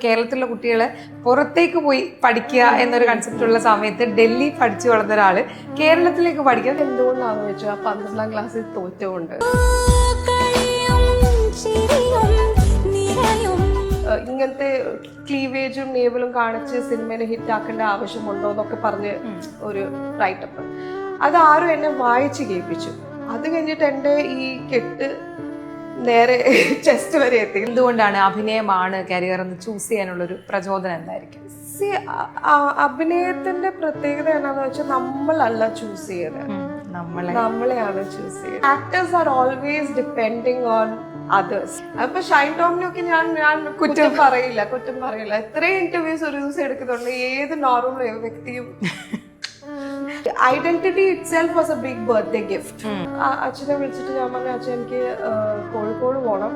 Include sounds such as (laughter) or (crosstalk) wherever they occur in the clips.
കേരളത്തിലുള്ള കുട്ടികളെ പുറത്തേക്ക് പോയി പഠിക്കുക എന്നൊരു കൺസെപ്റ്റ് ഉള്ള സമയത്ത് ഡൽഹി പഠിച്ചു വളർന്ന ഒരാൾ കേരളത്തിലേക്ക് പഠിക്കാൻ എന്തുകൊണ്ടാണെന്ന് വെച്ചാൽ പന്ത്രണ്ടാം ക്ലാസ്സിൽ തോറ്റുകൊണ്ട് ഇങ്ങനത്തെ ക്ലീവേജും നേവലും കാണിച്ച് സിനിമയിൽ ഹിറ്റ് ആക്കേണ്ട ആവശ്യമുണ്ടോ എന്നൊക്കെ പറഞ്ഞ് ഒരു റൈറ്റപ്പ് അത് ആരും എന്നെ വായിച്ച് കേൾപ്പിച്ചു. അത് കഴിഞ്ഞിട്ട് എന്റെ ഈ കെട്ട് നേരെ ചെസ്റ്റ് വരെ എത്തി എന്തുകൊണ്ടാണ് അഭിനയമാണ് കരിയർ എന്ന് ചൂസ് ചെയ്യാനുള്ള ഒരു പ്രചോദനം എന്തായിരിക്കും? അ- അഭിനയത്തിന്റെ പ്രത്യേകത എന്താണെന്ന് വെച്ചാൽ നമ്മളല്ല ചൂസ് ചെയ്യുന്നത് നമ്മളെയാണ് ചൂസ് ചെയ്യുന്നത് actors are always depending on others അപ്പൊ ഷൈൻ ടോമിനൊക്കെ ഞാൻ ഞാൻ കുറ്റം പറയില്ല കുറ്റം പറയില്ല. എത്രയും ഇന്റർവ്യൂസ് ഒരു ദിവസം എടുക്കുന്നുണ്ട് ഏത് നോർമൽ വ്യക്തിയും identity itself was a big birthday gift അച്ഛനെ വിളിച്ചിട്ട് ഞാൻ പറഞ്ഞു അച്ഛൻ എനിക്ക് കോഴിക്കോട് പോകണം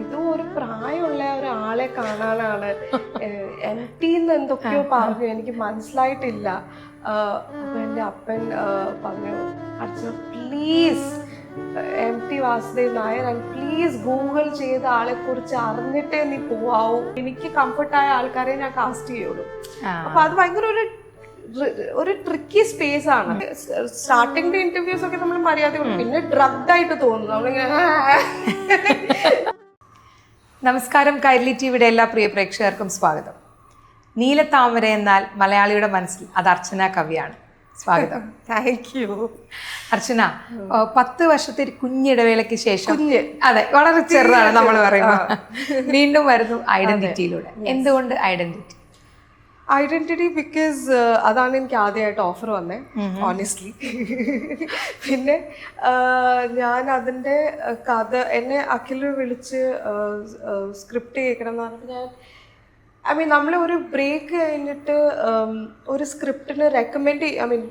ഇതും ഒരു പ്രായമുള്ള ഒരാളെ കാണാനാണ്. എം ടിന്ന് എന്തൊക്കെയോ പറഞ്ഞു. എനിക്ക് മനസ്സിലായിട്ടില്ല. അപ്പൊ എന്റെ അപ്പൻ പറഞ്ഞു അച്ഛൻ please M T Vasudev Nair and please Google ചെയ്ത ആളെ കുറിച്ച് അറിഞ്ഞിട്ടേ നീ പോവാവൂ. എനിക്ക് കംഫർട്ടായ ആൾക്കാരെ ഞാൻ കാസ്റ്റ് ചെയ്യുള്ളൂ. അപ്പൊ അത് ഭയങ്കര ഒരു ഒരു ട്രിക്കി സ്പേസ് ആണ്. സ്റ്റാർട്ടിങ്ങിന്റെ ഇന്റർവ്യൂസ് ഒക്കെ നമ്മൾ മര്യാദ പിന്നെ ഡ്രഗ്ഡ് ആയിട്ട് തോന്നുന്നു. നമ്മളിങ്ങനെ (laughs) നമസ്കാരം കൈരളി ടിവിയുടെ എല്ലാ പ്രിയ പ്രേക്ഷകർക്കും സ്വാഗതം. നീലത്താമര എന്നാൽ മലയാളിയുടെ മനസ്സിൽ അത് അർച്ചന കവിയാണ്. സ്വാഗതം. (laughs) താങ്ക് യു അർച്ചന പത്ത് വർഷത്തെ ഒരു കുഞ്ഞിടവേളയ്ക്ക് ശേഷം കുഞ്ഞ്. അതെ വളരെ ചെറുതാണ് നമ്മൾ പറയുന്നത് വീണ്ടും വരുന്നു ഐഡന്റിറ്റിയിലൂടെ എന്തുകൊണ്ട് ഐഡന്റിറ്റി ഐഡന്റിറ്റി ബിക്കോസ് അതാണ് എനിക്ക് ആദ്യമായിട്ട് ഓഫർ വന്നേ ഓണസ്റ്റ്ലി (laughs) പിന്നെ uh, ഞാൻ അതിന്റെ uh, കഥ എന്നെ അഖിൽ വിളിച്ച് സ്ക്രിപ്റ്റ് കേൾക്കണം എന്ന് പറഞ്ഞപ്പോൾ ഞാൻ ഐ മീൻ നമ്മൾ ഒരു ബ്രേക്ക് കഴിഞ്ഞിട്ട് um, ഒരു സ്ക്രിപ്റ്റിന് റെക്കമെൻഡ് ഐ മീൻ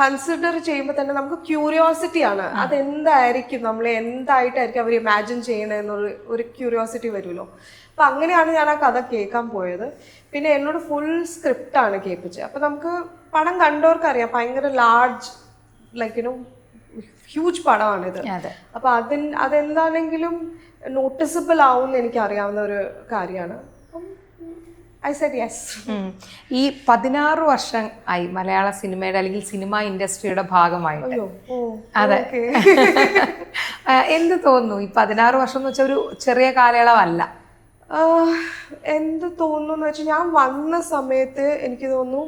കൺസിഡർ ചെയ്യുമ്പോൾ തന്നെ നമുക്ക് ക്യൂരിയോസിറ്റി ആണ്. അതെന്തായിരിക്കും? നമ്മൾ എന്തായിട്ടായിരിക്കും അവർ ഇമാജിൻ ചെയ്യണമെന്നൊരു ഒരു ക്യൂരിയോസിറ്റി വരുമല്ലോ. അപ്പം അങ്ങനെയാണ് ഞാൻ ആ കഥ കേൾക്കാൻ പോയത്. പിന്നെ എന്നോട് ഫുൾ സ്ക്രിപ്റ്റ് ആണ് കേൾപ്പിച്ചത്. അപ്പോൾ നമുക്ക് പടം കണ്ടവർക്കറിയാം ഭയങ്കര large like you know huge പടമാണിത് അതെ. അപ്പൊ അതിൽ അതെന്താണെങ്കിലും നോട്ടീസബിൾ ആവും എനിക്ക് അറിയാവുന്ന ഒരു കാര്യമാണ്. ഐ സെഡ് യെസ് ഈ പതിനാറ് വർഷം ആയി മലയാള സിനിമയുടെ അല്ലെങ്കിൽ സിനിമ ഇൻഡസ്ട്രിയുടെ ഭാഗമായിട്ട്. അതെ. (laughs) എന്ത് തോന്നുന്നു ഈ പതിനാറ് വർഷം എന്ന് വെച്ചാൽ ഒരു ചെറിയ കാലയളവല്ല? എന്ത് തോന്നുന്നു വെച്ചാൽ ഞാൻ വന്ന സമയത്ത് എനിക്ക് തോന്നുന്നു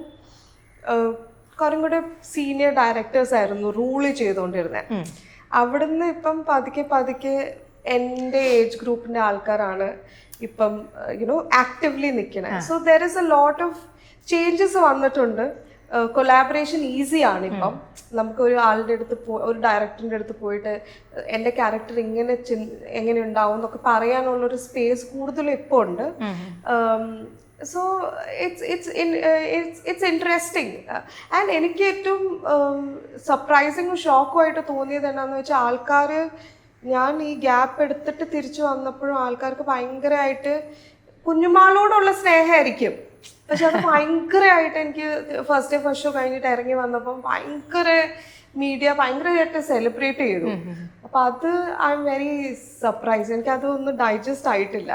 കുറേ കൂടെ സീനിയർ ഡയറക്ടേഴ്സ് ആയിരുന്നു റൂൾ ചെയ്തുകൊണ്ടിരുന്നത് അവിടുന്ന് ഇപ്പം പതുക്കെ പതുക്കെ എന്റെ ഏജ് ഗ്രൂപ്പിന്റെ ആൾക്കാരാണ് ഇപ്പം യുനോ ആക്റ്റീവ്ലി നിൽക്കണേ so there is a lot of changes വന്നിട്ടുണ്ട്. കൊലാബറേഷൻ ഈസിയാണ് ഇപ്പം. നമുക്ക് ഒരു ആളുടെ അടുത്ത് ഒരു ഡയറക്ടറിന്റെ അടുത്ത് പോയിട്ട് എന്റെ ക്യാരക്ടർ ഇങ്ങനെ എങ്ങനെ ഉണ്ടാവും എന്നൊക്കെ പറയാനുള്ള ഒരു സ്പേസ് കൂടുതലും ഇപ്പോൾ ഉണ്ട്. So it's it's it's it's interesting and എനിക്ക് ഏറ്റവും സർപ്രൈസിങ്ങും ഷോക്കും ആയിട്ട് തോന്നിയത് എന്നാന്ന് വെച്ചാൽ ആൾക്കാർ ഞാൻ ഈ ഗ്യാപ്പ് എടുത്തിട്ട് തിരിച്ചു വന്നപ്പോഴും ആൾക്കാർക്ക് ഭയങ്കരമായിട്ട് കുഞ്ഞുമാളോടുള്ള സ്നേഹമായിരിക്കും. പക്ഷെ അത് ഭയങ്കരമായിട്ട് എനിക്ക് ഫസ്റ്റ് ഡേ ഫസ്റ്റ് ഷോ കഴിഞ്ഞിട്ട് ഇറങ്ങി വന്നപ്പം ഭയങ്കര മീഡിയ ഭയങ്കരമായിട്ട് സെലിബ്രേറ്റ് ചെയ്തു. അപ്പൊ അത് ഐ എം വെരി സർപ്രൈസ് എനിക്ക് അതൊന്നും ഡൈജസ്റ്റ് ആയിട്ടില്ല.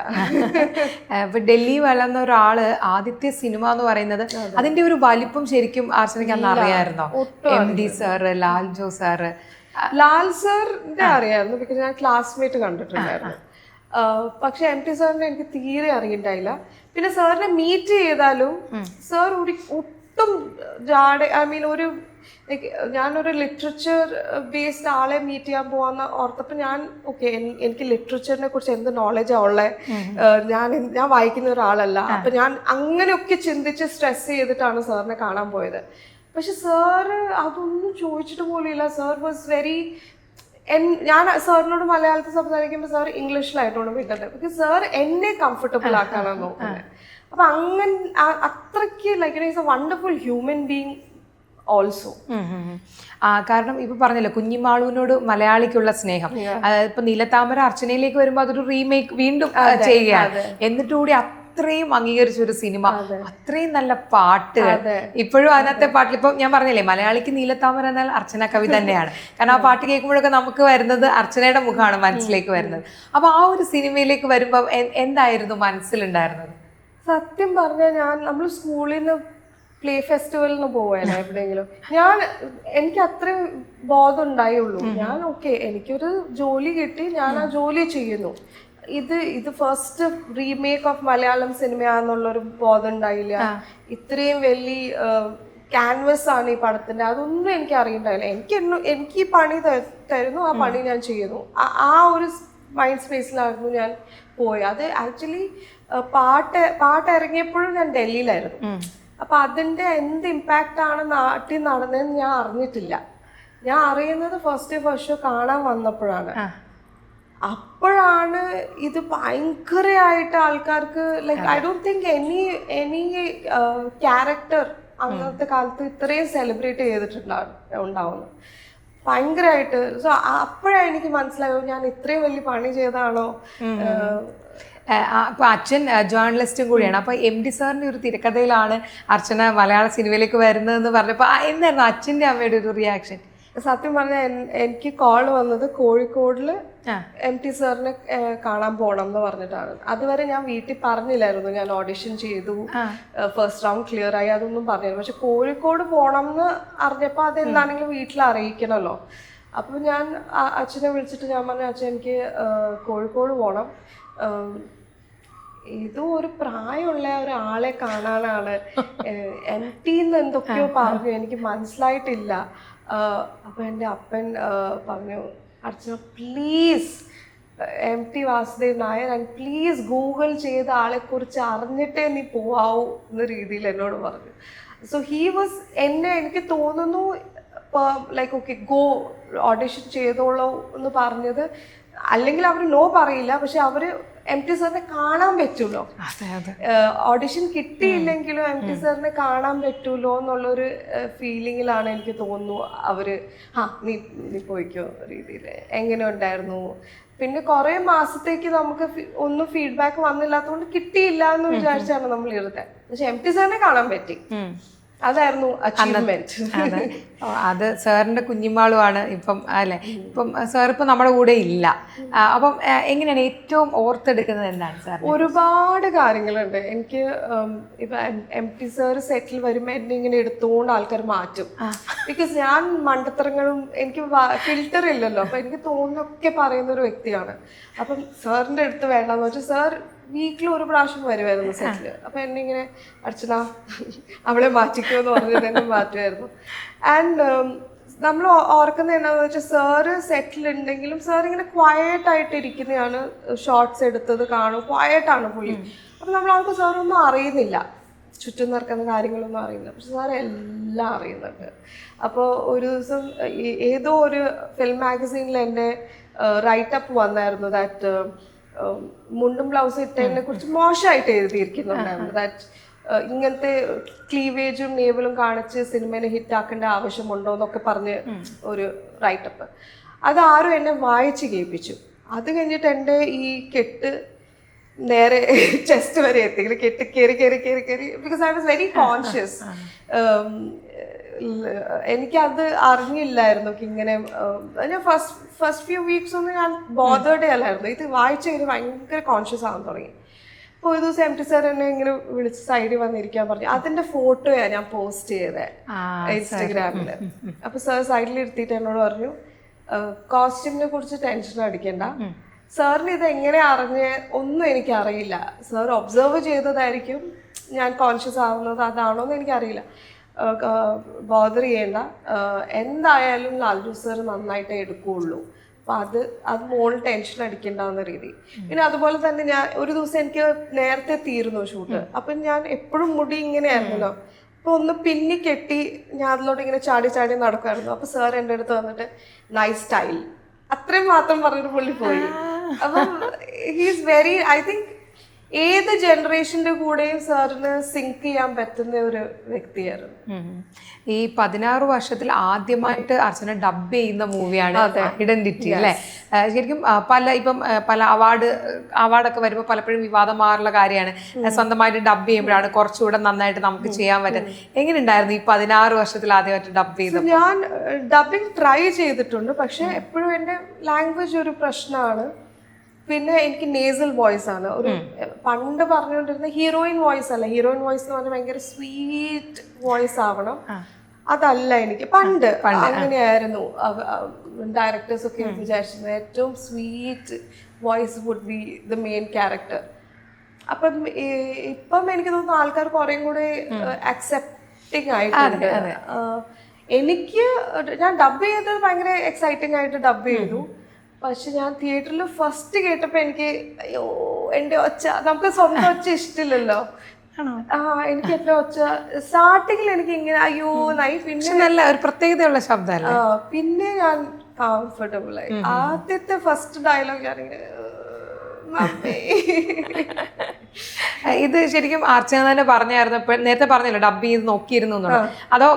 ഇപ്പൊ ഡൽഹി വളർന്ന ഒരാൾ ആദ്യത്തെ സിനിമ എന്ന് പറയുന്നത് അതിന്റെ ഒരു വലിപ്പം ശരിക്കും ആർച്ചനയ്ക്ക് അന്ന് അറിയായിരുന്നോ? M D sir Lal Jo sir Lal സാറിന്റെ അറിയായിരുന്നു. ബിക്കോസ് ഞാൻ ക്ലാസ്മേറ്റ് കണ്ടിട്ടുണ്ടായിരുന്നു. പക്ഷെ എം ടി സാറിനെ എനിക്ക് തീരെ അറിയണ്ടായില്ല. പിന്നെ സാറിനെ മീറ്റ് ചെയ്താലും സാർ ഒരു ഒട്ടും ജാട ഐ മീൻ ഒരു ഞാനൊരു ലിറ്ററേച്ചർ ബേസ്ഡ് ആളെ മീറ്റ് ചെയ്യാൻ പോവാന്ന് ഓർത്തപ്പോൾ ഞാൻ ഓക്കെ എനിക്ക് ലിറ്ററേച്ചറിനെ കുറിച്ച് എന്ത് നോളജാ ഉള്ളത് ഞാൻ ഞാൻ വായിക്കുന്ന ഒരാളല്ല. അപ്പൊ ഞാൻ അങ്ങനെയൊക്കെ ചിന്തിച്ച് സ്ട്രെസ് ചെയ്തിട്ടാണ് സാറിനെ കാണാൻ പോയത്. പക്ഷെ സാറ് അതൊന്നും ചോദിച്ചിട്ട് പോലും ഇല്ല. സാർ വാസ് വെരി ഞാൻ സാറിനോട് മലയാളത്തിൽ സംസാരിക്കുമ്പോൾ സാർ ഇംഗ്ലീഷിലായിട്ടാണ് വിട്ടത് ബിക്കോസ് സാർ എന്നെ കംഫർട്ടബിൾ ആക്കാനാണ് നോക്കുന്നത്. അപ്പൊ അങ്ങനെ അത്രയ്ക്ക് like is a wonderful human being also. ആ കാരണം ഇപ്പൊ പറഞ്ഞല്ലോ കുഞ്ഞിമാളുവിനോട് മലയാളിക്കുള്ള സ്നേഹം. അതായത് ഇപ്പൊ നീലത്താമര അർച്ചനയിലേക്ക് വരുമ്പോൾ അതൊരു റീമേക്ക് വീണ്ടും ചെയ്യുകയാണ്. എന്നിട്ട് കൂടി അത്രയും അംഗീകരിച്ച ഒരു സിനിമ അത്രയും നല്ല പാട്ട്. ഇപ്പോഴും അതിനകത്തെ പാട്ടിൽ ഇപ്പം ഞാൻ പറഞ്ഞില്ലേ മലയാളിക്ക് നീലത്താമര എന്നാൽ അർച്ചന കവി തന്നെയാണ്. കാരണം ആ പാട്ട് കേൾക്കുമ്പോഴൊക്കെ നമുക്ക് വരുന്നത് അർച്ചനയുടെ മുഖമാണ് മനസ്സിലേക്ക് വരുന്നത്. അപ്പൊ ആ ഒരു സിനിമയിലേക്ക് വരുമ്പോൾ എന്തായിരുന്നു മനസ്സിലുണ്ടായിരുന്നത്? സത്യം പറഞ്ഞാൽ ഞാൻ നമ്മൾ സ്കൂളിൽ നിന്ന് പ്ലേ ഫെസ്റ്റിവലിന് പോവാനോ എവിടെയെങ്കിലും. ഞാൻ എനിക്ക് അത്രയും ബോധം ഉണ്ടായുള്ളൂ. ഞാൻ ഓക്കെ എനിക്കൊരു ജോലി കിട്ടി ഞാൻ ആ ജോലി ചെയ്യുന്നു. ഇത് ഇത് ഫസ്റ്റ് റീമേക്ക് ഓഫ് മലയാളം സിനിമയാന്നുള്ളൊരു ബോധം ഉണ്ടായില്ല ഇത്രയും വലിയ ക്യാൻവസ് ആണ് ഈ പടത്തിന്റെ. അതൊന്നും എനിക്ക് അറിയണ്ടായില്ല എനിക്ക് എനിക്ക് ഈ പണി തരുന്നു. ആ പണി ഞാൻ ചെയ്യുന്നു. ആ- ഒരു മൈൻഡ് സ്പേസിലായിരുന്നു ഞാൻ പോയി. അത് ആക്ച്വലി പാട്ട് പാട്ട് ഇറങ്ങിയപ്പോഴും ഞാൻ ഡൽഹിയിലായിരുന്നു. അപ്പൊ അതിന്റെ എന്ത് ഇമ്പാക്റ്റ് ആണ് നാട്ടിൽ നടന്നതെന്ന് ഞാൻ അറിഞ്ഞിട്ടില്ല. ഞാൻ അറിയുന്നത് ഫസ്റ്റ് ഫസ്റ്റ് ഷോ കാണാൻ വന്നപ്പോഴാണ്. അപ്പോഴാണ് ഇത് ഭയങ്കരമായിട്ട് ആൾക്കാർക്ക് like I don't think any any character അന്നത്തെ കാലത്ത് ഇത്രയും സെലിബ്രേറ്റ് ചെയ്തിട്ടുണ്ടാവും ഉണ്ടാവുന്നു. ഭയങ്കരമായിട്ട്. സോ അപ്പോഴാണ് എനിക്ക് മനസ്സിലായോ ഞാൻ ഇത്രയും വലിയ പണി ചെയ്താണോ അപ്പൊ അച്ഛൻ ജേർണലിസ്റ്റും കൂടിയാണ്. അപ്പൊ എം ഡി സാറിന്റെ ഒരു തിരക്കഥയിലാണ് അർച്ചന മലയാള സിനിമയിലേക്ക് വരുന്നതെന്ന് പറഞ്ഞപ്പോ ആ, എന്തായിരുന്നു അച്ഛന്റെ അമ്മയുടെ ഒരു റിയാക്ഷൻ സത്യം പറഞ്ഞാൽ എനിക്ക് കോൾ വന്നത് കോഴിക്കോടിൽ. എം ടി സാറിനെ കാണാൻ പോണം എന്ന് പറഞ്ഞിട്ടാണ്. അതുവരെ ഞാൻ വീട്ടിൽ പറഞ്ഞില്ലായിരുന്നു. ഞാൻ ഓഡിഷൻ ചെയ്തു. ഫസ്റ്റ് റൗണ്ട് ക്ലിയർ ആയി. അതൊന്നും പറഞ്ഞില്ല. പക്ഷെ കോഴിക്കോട് പോണം എന്ന് അറിഞ്ഞപ്പോൾ അത് എന്താണെങ്കിലും വീട്ടിൽ അറിയിക്കണമല്ലോ അപ്പോൾ ഞാൻ അച്ഛനെ വിളിച്ചിട്ട് ഞാൻ പറഞ്ഞു അച്ഛൻ എനിക്ക് കോഴിക്കോട് പോകണം ഇതും ഒരു പ്രായമുള്ള ഒരാളെ കാണാനാണ്. എം ടിന്ന് എന്തൊക്കെയോ പറഞ്ഞു. എനിക്ക് മനസ്സിലായിട്ടില്ല. അപ്പൊ എന്റെ അപ്പൻ പറഞ്ഞു Archana please M T Vasudev Nair and please Google ചെയ്ത ആളെ കുറിച്ച് അറിഞ്ഞിട്ടേ നീ പോവാവൂ എന്ന രീതിയിൽ എന്നോട് പറഞ്ഞു. സോ ഹീ വാസ് എന്നെ എനിക്ക് തോന്നുന്നു ലൈക്ക് ഓക്കെ ഗോ ഓഡിഷൻ ചെയ്തോളൂ എന്ന് പറഞ്ഞത് അല്ലെങ്കിൽ അവർ നോ പറയില്ല പക്ഷെ അവർ എം ടി സാറിനെ കാണാൻ പറ്റുമല്ലോ. ഓഡിഷൻ കിട്ടിയില്ലെങ്കിലും എം ടി സാറിനെ കാണാൻ പറ്റുമല്ലോ എന്നുള്ളൊരു ഫീലിങ്ങിലാണ് എനിക്ക് തോന്നുന്നു അവർ ആ നീ നീ പോയിക്കോ രീതിയിൽ എങ്ങനെ ഉണ്ടായിരുന്നു? പിന്നെ കുറെ മാസത്തേക്ക് നമുക്ക് ഒന്നും ഫീഡ്ബാക്ക് വന്നില്ലാത്തതുകൊണ്ട് കിട്ടിയില്ല എന്ന് വിചാരിച്ചാണ് നമ്മൾ ഇരുന്നത് പക്ഷെ എം ടി സാറിനെ കാണാൻ പറ്റി. അതായിരുന്നു അച്ചീവ്മെന്റ് അതെ സാറിന്റെ കുഞ്ഞിമാളുമാണ് ഇപ്പം അല്ലെ? ഇപ്പം സാർ ഇപ്പം നമ്മുടെ കൂടെ ഇല്ല. അപ്പം എങ്ങനെയാണ് ഏറ്റവും ഓർത്തെടുക്കുന്നത് എന്താണ് സാർ ഒരുപാട് കാര്യങ്ങളുണ്ട്. എനിക്ക് ഇപ്പം എം ടി സാർ സെറ്റിൽ വരുമ്പോ എന്നെ ഇങ്ങനെ എടുത്തുകൊണ്ട് ആൾക്കാർ മാറ്റും. ബിക്കോസ് ഞാൻ മണ്ടത്തരങ്ങളും എനിക്ക് ഫിൽറ്റർ ഇല്ലല്ലോ. അപ്പൊ എനിക്ക് തോന്നുന്നൊക്കെ പറയുന്ന ഒരു വ്യക്തിയാണ്. അപ്പം സാറിന്റെ അടുത്ത് വേണ്ടെന്ന് വെച്ചാൽ സാർ വീക്കിൽ ഒരു പ്രാവശ്യം വരുമായിരുന്നു സെറ്റിൽ. അപ്പൊ എന്നെ ഇങ്ങനെ അർച്ചന അവളെ മാറ്റിക്കോ എന്ന് പറഞ്ഞത് എന്നെ മാറ്റുമായിരുന്നു ആൻഡ് നമ്മൾ ഓർക്കുന്ന എന്താണെന്ന് വെച്ചാൽ സാറ് സെറ്റിൽ ഉണ്ടെങ്കിലും സാർ ഇങ്ങനെ ക്വയറ്റ് ആയിട്ട് ഇരിക്കുന്നതാണ് ഷോർട്സ് എടുത്തത് കാണും ക്വയറ്റ് ആണ് പുള്ളി. അപ്പൊ നമ്മൾ അവർക്ക് സാറൊന്നും അറിയുന്നില്ല. ചുറ്റും നടക്കുന്ന കാര്യങ്ങളൊന്നും അറിയുന്നില്ല. പക്ഷെ സാർ എല്ലാം അറിയുന്നുണ്ട്. അപ്പോൾ ഒരു ദിവസം ഏതോ ഒരു ഫിലിം മാഗസീനിൽ എന്റെ റൈറ്റപ്പ് വന്നായിരുന്നു ദാറ്റ് മുണ്ടും ബ്ലൗസും ഇട്ടതിനെ കുറിച്ച് മോശമായിട്ട് എഴുതിയിരിക്കുന്നുണ്ടായിരുന്നു ദാറ്റ് ഇങ്ങനത്തെ ക്ലീവേജും നേവലും കാണിച്ച് സിനിമയെ ഹിറ്റാക്കേണ്ട ആവശ്യമുണ്ടോ എന്നൊക്കെ പറഞ്ഞ് ഒരു റൈറ്റപ്പ് അത് ആരും എന്നെ വായിച്ച് കേൾപ്പിച്ചു. അത് കഴിഞ്ഞിട്ട് എന്റെ ഈ കെട്ട് നേരെ (laughs) ചെസ്റ്റ് വരെ എത്തി. കെട്ടി കയറി കയറി കയറി കയറി because I was very conscious എനിക്കത് അറിഞ്ഞില്ലായിരുന്നു ഇങ്ങനെ ഞാൻ ഫസ്റ്റ് ഫസ്റ്റ് ഫ്യൂ വീക്സ് ഒന്നും ഞാൻ ബോധേഡേ അല്ലായിരുന്നു ഇത് വായിച്ച് കഴിഞ്ഞ് ഭയങ്കര കോൺഷ്യസ് ആവാൻ തുടങ്ങി. അപ്പോൾ ഒരു ദിവസം എം ടി സാർ എന്നെ ഇങ്ങനെ വിളിച്ച് സൈഡിൽ വന്നിരിക്കാൻ പറഞ്ഞു. അതിന്റെ ഫോട്ടോയാണ് ഞാൻ പോസ്റ്റ് ചെയ്തത് ഇൻസ്റ്റഗ്രാമിൽ അപ്പോൾ സാർ സൈഡിൽ ഇരുത്തിയിട്ട് എന്നോട് പറഞ്ഞു കോസ്റ്റ്യൂമിനെ കുറിച്ച് ടെൻഷൻ അടിക്കണ്ട. സാറിന് ഇത് എങ്ങനെ അറിഞ്ഞ് ഒന്നും എനിക്ക് അറിയില്ല സാർ ഒബ്സർവ് ചെയ്തതായിരിക്കും. ഞാൻ കോൺഷ്യസ് ആവുന്നത് അതാണോ എന്ന് എനിക്കറിയില്ല. ബോദർ ചെയ്യേണ്ട. എന്തായാലും ലാൽജു സർ നന്നായിട്ടേ എടുക്കുകയുള്ളൂ അപ്പൊ അത് അത് മോൾ ടെൻഷൻ അടിക്കണ്ടെന്ന രീതി. പിന്നെ അതുപോലെ തന്നെ ഞാൻ ഒരു ദിവസം എനിക്ക് നേരത്തെ തീരുന്നു ഷൂട്ട് അപ്പൊ ഞാൻ എപ്പോഴും മുടി ഇങ്ങനെയായിരുന്നല്ലോ. അപ്പൊ ഒന്ന് പിന്നി കെട്ടി ഞാൻ അതിലോട്ട് ഇങ്ങനെ ചാടി ചാടി നടക്കുമായിരുന്നു അപ്പൊ സാർ എന്റെ അടുത്ത് വന്നിട്ട് നൈസ് സ്റ്റൈൽ അത്രയും മാത്രം പറഞ്ഞിട്ട് പുള്ളി പോയി. അപ്പം ഹീസ് വെരി ഐ തിങ്ക് ഏത് ജനറേഷന്റെ കൂടെയും സാറിന് സിങ്ക് ചെയ്യാൻ പറ്റുന്ന ഒരു വ്യക്തിയായിരുന്നു. ഈ പതിനാറ് വർഷത്തിൽ ആദ്യമായിട്ട് അർച്ചന ഡബ് ചെയ്യുന്ന മൂവിയാണ് ഐഡന്റിറ്റി അല്ലെ? ശരിക്കും പല ഇപ്പം പല അവാർഡ് അവാർഡൊക്കെ വരുമ്പോൾ പലപ്പോഴും വിവാദമാറുള്ള കാര്യമാണ്. സ്വന്തമായിട്ട് ഡബ് ചെയ്യുമ്പോഴാണ് കുറച്ചുകൂടെ നന്നായിട്ട് നമുക്ക് ചെയ്യാൻ പറ്റുന്നത് എങ്ങനെ ഉണ്ടായിരുന്നു ഈ പതിനാറ് വർഷത്തിൽ ആദ്യമായിട്ട് ഡബ് ചെയ്ത ഞാൻ ഡബിങ് ട്രൈ ചെയ്തിട്ടുണ്ട് പക്ഷെ എപ്പോഴും എന്റെ ലാംഗ്വേജ് ഒരു പ്രശ്നമാണ്. പിന്നെ എനിക്ക് നേസൽ വോയിസ് ആണ്. ഒരു പണ്ട് പറഞ്ഞുകൊണ്ടിരുന്ന ഹീറോയിൻ വോയിസ് അല്ല? ഹീറോയിൻ വോയിസ് എന്ന് പറഞ്ഞാൽ ഭയങ്കര സ്വീറ്റ് വോയിസ് ആവണം. അതല്ല എനിക്ക്. പണ്ട് അങ്ങനെയായിരുന്നു. ഡയറക്ടേഴ്സ് ഒക്കെ വിചാരിച്ചിരുന്നത് ഏറ്റവും sweet voice would be the main character അപ്പം ഇപ്പം എനിക്ക് തോന്നുന്നു ആൾക്കാർ കുറേം കൂടെ അക്സെപ്റ്റിംഗ് ആയിട്ടുണ്ട്. എനിക്ക് ഞാൻ ഡബ് ചെയ്തത് ഭയങ്കര എക്സൈറ്റിംഗ് ആയിട്ട് ഡബ് ചെയ്തു. പക്ഷെ ഞാൻ തിയേറ്ററിൽ ഫസ്റ്റ് കേട്ടപ്പോ എനിക്ക് അയ്യോ എന്റെ ഒച്ച നമുക്ക് സ്വന്തം ഒച്ച ഇഷ്ടമില്ലല്ലോ ആ എനിക്ക് എന്റെ ഒച്ച സ്റ്റാർട്ടിങ്ങിൽ എനിക്ക് ഇങ്ങനെ അയ്യോ നായി പിന്നെ നല്ല ഒരു പ്രത്യേകതയുള്ള ശബ്ദമല്ല? പിന്നെ ഞാൻ കംഫർട്ടബിൾ ആയി. ആദ്യത്തെ ഫസ്റ്റ് ഡയലോഗ് ഞാനിങ്ങനെ (laughs) ഇത് ശരിക്കും അർച്ചന തന്നെ പറഞ്ഞായിരുന്നു. നേരത്തെ പറഞ്ഞല്ലോ ഡബ് ചെയ്ത് നോക്കിയിരുന്നു എന്നുള്ളത്. അതോ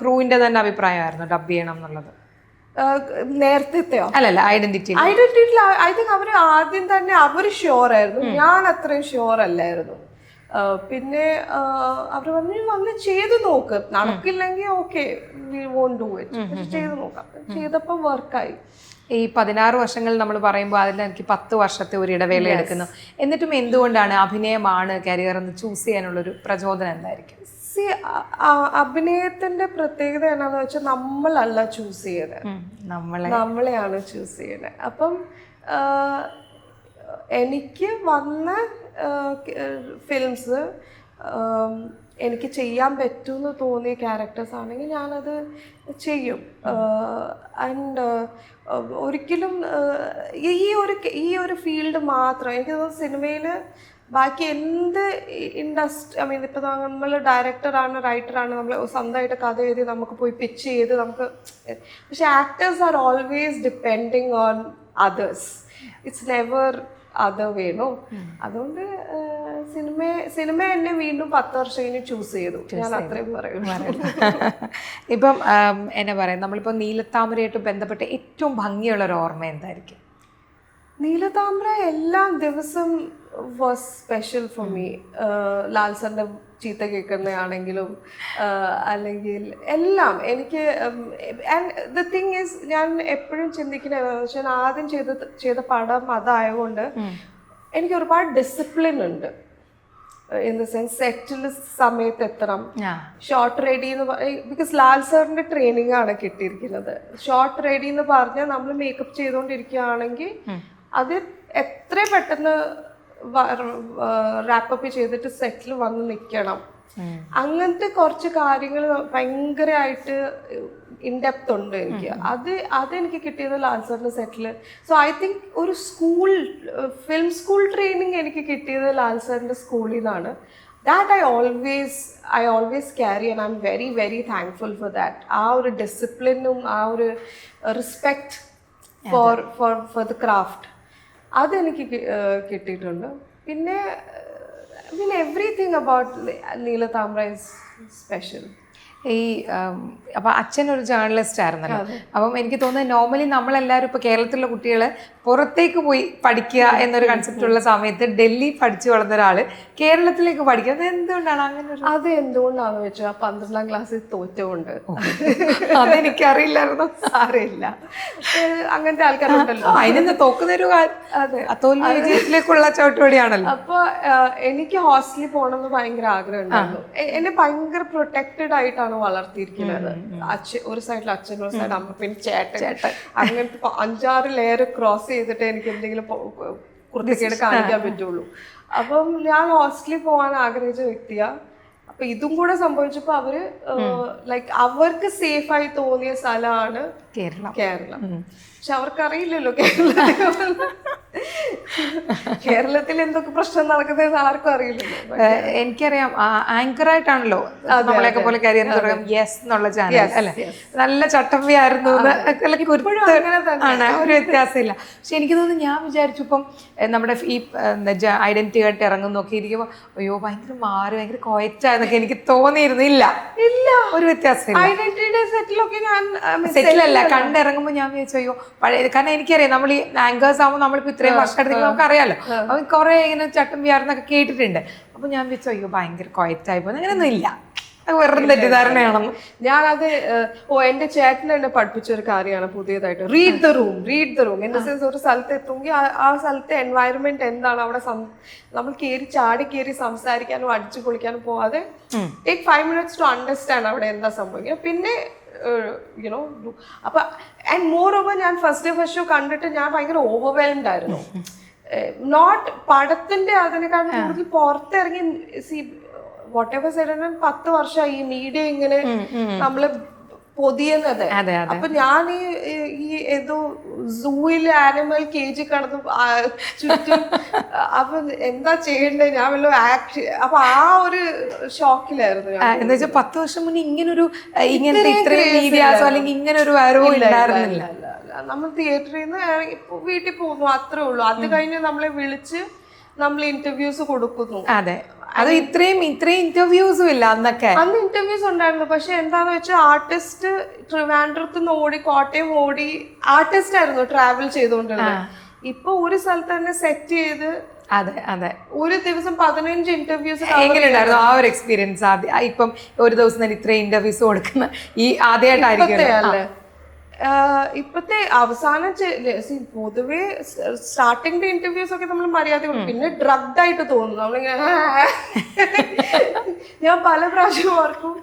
ക്രൂവിന്റെ തന്നെ അഭിപ്രായമായിരുന്നു ഡബ് ചെയ്യണം എന്നുള്ളത്? നേരത്തെയോ അല്ലല്ല ഐഡന്റിറ്റി ഐഡന്റിറ്റിയിൽ ഐ തിങ്ക് അവർ ആദ്യം തന്നെ അവർ ഷുവർ ആയിരുന്നു. ഞാൻ അത്രയും ഷുവർ അല്ലായിരുന്നു. പിന്നെ അവർ പറഞ്ഞു വന്ന് ചെയ്ത് നോക്ക്. നടക്കില്ലെങ്കിൽ okay we won't do it ചെയ്ത് നോക്കാം. ചെയ്തപ്പോ വർക്കായി ഈ പതിനാറ് വർഷങ്ങൾ നമ്മൾ പറയുമ്പോൾ അതിൽ എനിക്ക് പത്ത് വർഷത്തെ ഒരു ഇടവേള എടുക്കുന്നു. എന്നിട്ടും എന്തുകൊണ്ടാണ് അഭിനയമാണ് കരിയർ എന്ന് ചൂസ് ചെയ്യാനുള്ള ഒരു പ്രചോദനം എന്തായിരിക്കും? സി അഭിനയത്തിന്റെ പ്രത്യേകത എന്നാന്ന് വെച്ചാൽ നമ്മളല്ല ചൂസ് ചെയ്യുന്നത് നമ്മളെ. നമ്മളെയാണ് ചൂസ് ചെയ്യുന്നത് അപ്പം എനിക്ക് വന്ന ഫിലിംസ് എനിക്ക് ചെയ്യാൻ പറ്റുമെന്ന് തോന്നിയ ക്യാരക്ടേഴ്സ് ആണെങ്കിൽ ഞാനത് ചെയ്യും. ആൻഡ് ഒരിക്കലും ഈ ഒരു ഈ ഒരു ഫീൽഡ് മാത്രം എനിക്ക് തോന്നുന്നു സിനിമയിൽ ബാക്കി എന്ത് ഇൻഡസ്ട്രി ഐ മീൻ ഇപ്പോൾ നമ്മൾ ഡയറക്ടറാണ് റൈറ്ററാണ് നമ്മൾ സ്വന്തമായിട്ട് കഥ എഴുതി നമുക്ക് പോയി പിച്ച് ചെയ്ത് നമുക്ക് പക്ഷെ actors are always depending on others it's never other വേണോ അതുകൊണ്ട് സിനിമ സിനിമ എന്നെ വീണ്ടും പത്ത് വർഷം കഴിഞ്ഞ് ചൂസ് ചെയ്തു. ഞാൻ അത്രയും പറയും (laughs) ഇപ്പം എന്നെ പറയാം നമ്മളിപ്പോൾ നീലത്താമരയായിട്ട് ബന്ധപ്പെട്ട ഏറ്റവും ഭംഗിയുള്ള ഒരു ഓർമ്മ എന്തായിരിക്കും? നീലതാമ്ര എല്ലാ ദിവസം was special for me Lal സാറിന്റെ ചീത്ത കേൾക്കുന്നതാണെങ്കിലും അല്ലെങ്കിൽ എല്ലാം എനിക്ക് ആൻഡ് ദ തിങ് ഈസ് ഞാൻ എപ്പോഴും ചിന്തിക്കുന്നത് വെച്ചാൽ ആദ്യം ചെയ്ത ചെയ്ത പടം അതായതുകൊണ്ട് എനിക്ക് ഒരുപാട് ഡിസിപ്ലിൻ ഉണ്ട്. ഇൻ ദ സെൻസ് സെറ്റിൽ സമയത്ത് എത്തണം. ഷോർട്ട് റെഡി എന്ന് ബിക്കോസ് ലാൽ സാറിന്റെ ട്രെയിനിങ് ആണ് കിട്ടിയിരിക്കുന്നത്. ഷോർട്ട് റെഡി എന്ന് പറഞ്ഞാൽ നമ്മൾ മേക്കപ്പ് ചെയ്തുകൊണ്ടിരിക്കുകയാണെങ്കിൽ അത് എത്ര പെട്ടെന്ന് റാപ്പപ്പ് ചെയ്തിട്ട് സെറ്റിൽ വന്ന് നിൽക്കണം അങ്ങനത്തെ കുറച്ച് കാര്യങ്ങൾ ഭയങ്കരമായിട്ട് ഇൻഡെപ്ത് ഉണ്ട് എനിക്ക്. അത് അതെനിക്ക് കിട്ടിയത് ലാൽസറിന്റെ സെറ്റിൽ സോ ഐ തിങ്ക് ഒരു സ്കൂൾ ഫിലിം സ്കൂൾ ട്രെയിനിങ് എനിക്ക് കിട്ടിയത് ലാൽസറിന്റെ സ്കൂളിൽ നിന്നാണ്. That I always I always carry and I'm very very thankful for that ആ ഒരു ഡിസിപ്ലിനും ആ ഒരു respect for for for the craft അതെനിക്ക് കിട്ടിയിട്ടുണ്ട്. പിന്നെ പിന്നെ everything about Neelathamara is special ഈ ആം, അപ്പൊ അച്ഛൻ ഒരു ജേർണലിസ്റ്റ് ആയിരുന്നല്ലോ. അപ്പം എനിക്ക് തോന്നുന്നത് നോർമലി നമ്മളെല്ലാവരും ഇപ്പൊ കേരളത്തിലുള്ള കുട്ടികൾ പുറത്തേക്ക് പോയി പഠിക്കുക എന്നൊരു കൺസെപ്റ്റ് ഉള്ള സമയത്ത് ഡൽഹി പഠിച്ചു വളർന്ന ഒരാൾ കേരളത്തിലേക്ക് പഠിക്കുക. അത് എന്തുകൊണ്ടാണ് അങ്ങനെ അത് എന്തുകൊണ്ടാണെന്ന് വെച്ചാൽ പന്ത്രണ്ടാം ക്ലാസ്സിൽ തോറ്റുകൊണ്ട് (laughs) അതെനിക്കറിയില്ലായിരുന്നു. സാരമില്ല ഏഹ് അങ്ങനത്തെ ആൾക്കാരുണ്ടല്ലോ. അതിനൊന്ന് തോക്കുന്നൊരു അതെ. വിജയത്തിലേക്കുള്ള ചവിട്ടുപടിയാണല്ലോ. അപ്പൊ എനിക്ക് ഹോസ്റ്റലിൽ പോകണമെന്ന് ഭയങ്കര ആഗ്രഹം ഉണ്ടായിരുന്നു എന്നെ ഭയങ്കര പ്രൊട്ടക്റ്റഡ് ആയിട്ടാണ് വളർത്തിയിരിക്കുന്നത്. അച്ഛൻ ഒരു സൈഡിൽ അച്ഛൻ ഒരു സൈഡിൽ അമ്മ പിന്നെ ചേട്ടൻ ചേട്ടൻ. അങ്ങനത്തെ അഞ്ചാറ് ലെയർ ക്രോസ് ചെയ്തിട്ട് എനിക്ക് എന്തെങ്കിലും കുർത്തിക്കേട് കാണിക്കാൻ പറ്റുള്ളൂ. അപ്പം ഞാൻ ഹോസ്റ്റലിൽ പോകാൻ ആഗ്രഹിച്ച വ്യക്തിയ. അപ്പൊ ഇതും കൂടെ സംഭവിച്ചപ്പോ അവർ ലൈക്ക് അവർക്ക് സേഫ് ആയി തോന്നിയ സ്ഥലമാണ് കേരളം. കേരളം. പക്ഷെ അവർക്കറിയില്ലല്ലോ കേരളം. കേരളത്തിൽ എന്തൊക്കെ പ്രശ്നം നടക്കുന്നത് ആർക്കും അറിയില്ല എനിക്കറിയാം. ആങ്കർ ആയിട്ടാണല്ലോ നമ്മളെയൊക്കെ പോലെ കരിയർ തുടങ്ങാം യെസ് എന്നുള്ള ചാനൽ അല്ലെ? നല്ല ചട്ടമ്പിയായിരുന്നു ആണ്. ഒരു വ്യത്യാസമില്ല. പക്ഷെ എനിക്ക് തോന്നുന്നു ഞാൻ വിചാരിച്ചു ഇപ്പം നമ്മുടെ ഈ ഐഡന്റിറ്റി ആയിട്ട് ഇറങ്ങും നോക്കി ഇരിക്കുമ്പോൾ അയ്യോ ഭയങ്കര മാറി ഭയങ്കര കോയറ്റായെന്നൊക്കെ എനിക്ക് തോന്നിയിരുന്നില്ല. ഇല്ല. ഒരു വ്യത്യാസമില്ല. ഐഡന്റിറ്റി സെറ്റിലൊക്കെ ഞാൻ സെറ്റിലല്ല കണ്ടിറങ്ങുമ്പോൾ ഞാൻ വിചാരിച്ചു അയ്യോ പഴയ കാരണം എനിക്കറിയാം നമ്മൾ ഈ ആങ്കേഴ്സ് ആകുമ്പോൾ നമ്മളിപ്പോൾ ഇത്രയും വർഷം എടുത്തെങ്കിൽ നമുക്ക് അറിയാലോ അപ്പൊ കുറെ ഇങ്ങനെ ചട്ടം വിയാർന്നൊക്കെ കേട്ടിട്ടുണ്ട്. അപ്പൊ ഞാൻ വിളിച്ചു അയ്യോ ഭയങ്കര ക്വയറ്റായി പോകുന്നു അങ്ങനെയൊന്നും ഇല്ല. വെറും തെറ്റിദ്ധാരണയാണെന്ന് ഞാനത് ഓ എന്റെ ചേട്ടൻ എന്നെ പഠിപ്പിച്ച ഒരു കാര്യമാണ് പുതിയതായിട്ട്. Read the room read the room in the sense ഒരു സ്ഥലത്ത് എത്തുമെങ്കിൽ ആ- ആ സ്ഥലത്തെ എൻവയറമെന്റ് എന്താണ്? അവിടെ നമ്മൾ കയറി ചാടി കയറി സംസാരിക്കാനും അടിച്ചു പൊളിക്കാനും പോവാതെ take five minutes to understand അവിടെ എന്താ സംഭവിക്കുക. പിന്നെ യുനോ അപ്പൊ ആൻഡ് മോർ ഓവർ ഞാൻ ഫസ്റ്റ് ഡേ ഫസ്റ്റ് ഷോ കണ്ടിട്ട് ഞാൻ ഭയങ്കര ഓവർവെൽഡ് ആയിരുന്നു. നോട്ട് പടത്തിന്റെ അതിനെക്കാളും കൂടുതൽ പുറത്തിറങ്ങി സി വാട്ട് എവർ സൈഡ് പത്ത് വർഷമായി ഈ മീഡിയ ഇങ്ങനെ നമ്മൾ പൊതിയുന്നത്. അപ്പൊ ഞാൻ ഈ ഈ- ഏതോ സൂയിൽ ആനിമൽ കേജ് കടന്ന് ചുറ്റും അപ്പൊ എന്താ ചെയ്യണ്ടേ? ഞാൻ വല്ല ആക്ഷൻ അപ്പൊ ആ ഒരു ഷോക്കിലായിരുന്നു എന്താ വെച്ചാൽ പത്ത് വർഷം മുന്നേ ഇങ്ങനൊരു ഇങ്ങനത്തെ ഇത്രയും മീഡിയാസോ അല്ലെങ്കിൽ ഇങ്ങനെ ഒരു വരവോ ഉണ്ടായിരുന്നില്ല. നമ്മൾ തിയേറ്ററിൽ നിന്ന് ഇപ്പൊ വീട്ടിൽ പോകുന്നു അത്രേ ഉള്ളൂ. അത് കഴിഞ്ഞ് നമ്മളെ വിളിച്ച് നമ്മൾ ഇന്റർവ്യൂസ് കൊടുക്കുന്നു. അതെ. അത് ഇത്രയും ഇത്രയും ഇന്റർവ്യൂസും ഇല്ല അന്നൊക്കെ. അന്ന് ഇന്റർവ്യൂസ് ഉണ്ടായിരുന്നു. പക്ഷെ എന്താന്ന് വെച്ചാൽ ആർട്ടിസ്റ്റ് ട്രിവാൻഡ്രത്ത് നിന്ന് ഓടി കോട്ടയം ഓടി ആർട്ടിസ്റ്റ് ആയിരുന്നു ട്രാവൽ ചെയ്തുകൊണ്ടിരുന്നത്. ഇപ്പൊ ഒരു സ്ഥലത്ത് തന്നെ സെറ്റ് ചെയ്ത് അതെ അതെ. ഒരു ദിവസം പതിനഞ്ച് ഇന്റർവ്യൂസ് എങ്ങനെയുണ്ടായിരുന്നു ആ ഒരു എക്സ്പീരിയൻസ് ആദ്യം ഇപ്പം ഒരു ദിവസം തന്നെ ഇത്രയും ഇന്റർവ്യൂസ് കൊടുക്കുന്ന ഈ ആദ്യമായിട്ടായിരിക്കും ഇപ്പത്തെ അവസാനം പൊതുവേ സ്റ്റാർട്ടിങ്ങിന്റെ ഇന്റർവ്യൂസ് ഒക്കെ നമ്മൾ മര്യാദ പിന്നെ ഡ്രഗ്ഡ് ആയിട്ട് തോന്നുന്നു. നമ്മളിങ്ങനെ ഞാൻ പല പ്രാവശ്യം ഓർക്കും